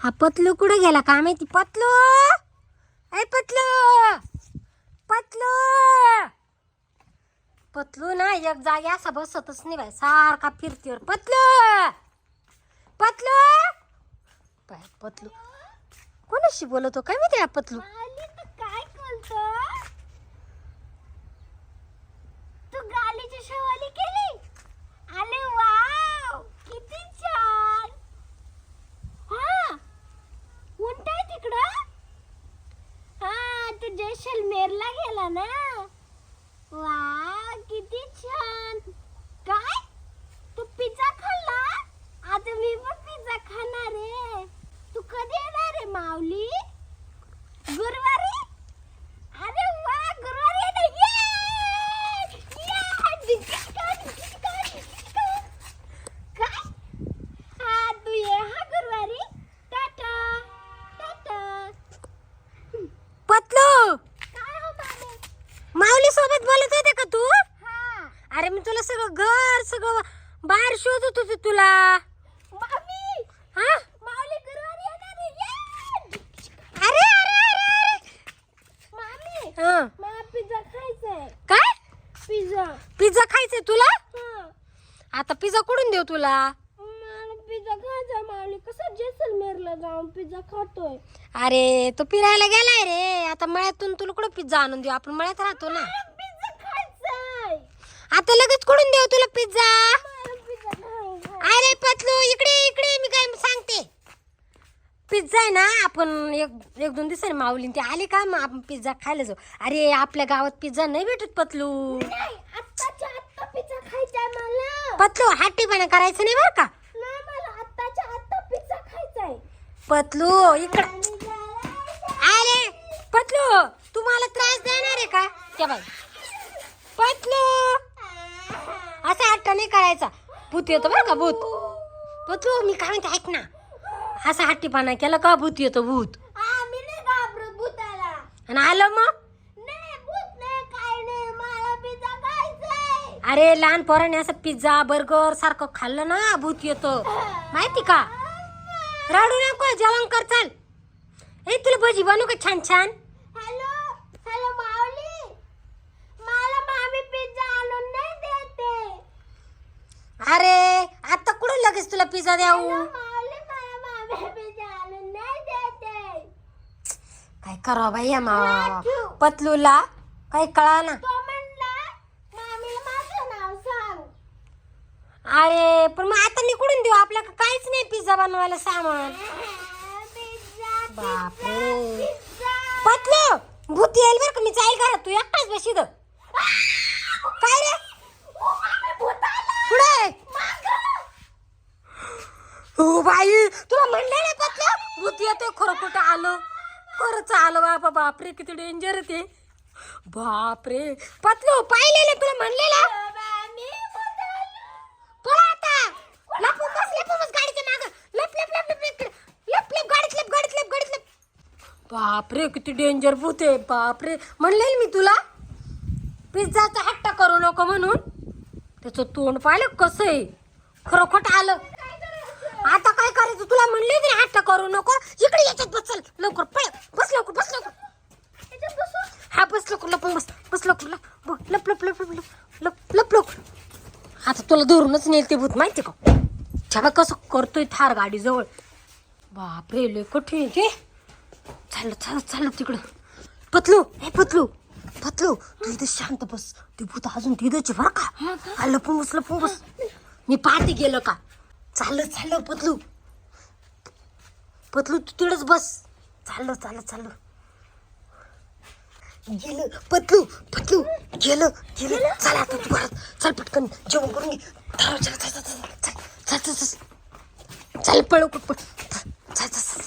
हा पतलू कुठे गेला? काय माहिती? पतलू! ऐ पतलू! पतलू! पतलू ना एक जागी असा बसतच नाही बाय सारखा फिरतीवर. पतलू! पतलू! बाय पतलू. कोणाशी बोलतो? काय माहिती हा पतलू आली तर काय बोलतो तू गालीची शेवाली केली अरे वाव किती छान हा उंट आहे तिकडं हा तू जैसलमेरला गेला ना? वा किती छान काय तू पिझ्झा खाल्ला आता मी पण पिझ्झा खाणार आहे तू कधी येणार आहे माऊली गुरुवारी अरे वा गुरुवारी येणार ये! ये! डिचका, डिचका, डिचका. काय हा तू ये हा गुरुवारी टाटा टाटा पतलू काय हो मामे माऊली सोबत बोलत होते का तू हा अरे मी तुला सगळं घर सगळं बाहेर शोधत होते तुला. मामी! हा! अरे अरे अरे अरे! हा. पिझ्झा खायचा आहे. काय? पिझ्झा. पिझ्झा खायचंय तुला? हा. आता पिझ्झा कुठून देऊ तुला? पिझ्झा खायचा माऊली. कसं जैसलमेरला जाऊन पिझ्झा खातोय? अरे तो फिरायला गेलाय रे. आता मळ्यातून तुला कुठं पिझ्झा आणून देऊ? आपण मळ्यात राहतो ना. खायचाय आता लगेच कुठून देऊ तुला पिझ्झा अरे पतलू इकडे इकडे मी काय सांगते. पिझ्झा आहे ना आपण एक एक दोन दिवसांनी माऊली ते आले का? मग आपण पिझ्झा खायला जाऊ. अरे आपल्या गावात पिझ्झा नाही भेटत पतलू. पतलू हट्टीपणा करायचं नाही बरं का? पतलू इकडं. अरे पतलू तू मला त्रास देणार आहे का? त्या बाई. पतलू! हट्ट नाही करायचा. भूत येतो बरं का भूत? पतलू मी काय म्हणते ऐक ना. असा हट्टीपणा केला का भूत येतो भूत? आम्ही नाही घाबरत भूताला. आणि आलं मग? नाही भूत नाही काय नाही. मला पिझ्झा खायचाय. अरे लहान पोराने असं पिझ्झा बर्गर सारखं खाल्लं ना भूत येतं. माहिती का? रडू नको जेवण कर चाल. ए तुला भजी बनवू का छान छान हॅलो हॅलो माऊली मला मामी पिझ्झा आणून नाही देते अरे आता कुठं लगेच तुला पिझ्झा देते. काय करावं बाई या मा पतलूला? काही कळा ना. अरे पण मग आता निकडून देऊ. आपल्याकडे काहीच नाही पिझ्झा बनवायला सामान. पिझ्झा बापरे. पतलू भूत येईल बरं का? मी जाईल घरात. तू एकटाच बशी द काय रे पुढे हो बाई तुला म्हणलं ना पतलं भूत येतोय खरं कुठं आलं? खरंच आलं बाबा बापरे किती डेंजर ते. बापरे. पतलो हो, पाहिलेलं तुला म्हणलेलं? मामी आता. लपू बस लपून बस गाडीच्या माग. लप लप लप लप लप लप लप गाडीत लप गाडीत लप गाडीत लप. बापरे किती डेंजर भूत आहे. बापरे. म्हणले मी तुला? पिझ्झाचा हट्टा करू नको म्हणून. त्याचं तोंड पाहिलं कसं आहे? खरं आलं. आता काय करायचं? तुला म्हणले होते ना हट्ट करू नको. इकडे याच्यात बस चल. लवकर. पळ. बस लवकर बस लवकर. हा. बस लवकर लपून बस. बस लवकर लप लप लप लप लप लप लप आता तुला धरूनच नेल ते भूत माहिती का? छापा कसं करतोय थार गाडी जवळ. बापरे लय कठीण ते चाललं चाललं चाललं तिकडं. पतलू हे पतलू. पतलू तू इथं शांत बस. ते भूत अजून तिथंच बरं का. लपून बस लपून बस. मी पाहते गेलं का? चाललं चाललं पतलू. पतलू तू तिथंच बस. चाललं चाललं चाललं. गेलं पतलू पतलू गेलं गेलं. चला आता तू परत चल पटकन जेवण करून घे. चल चल चाल चल पळ पळ चल चल.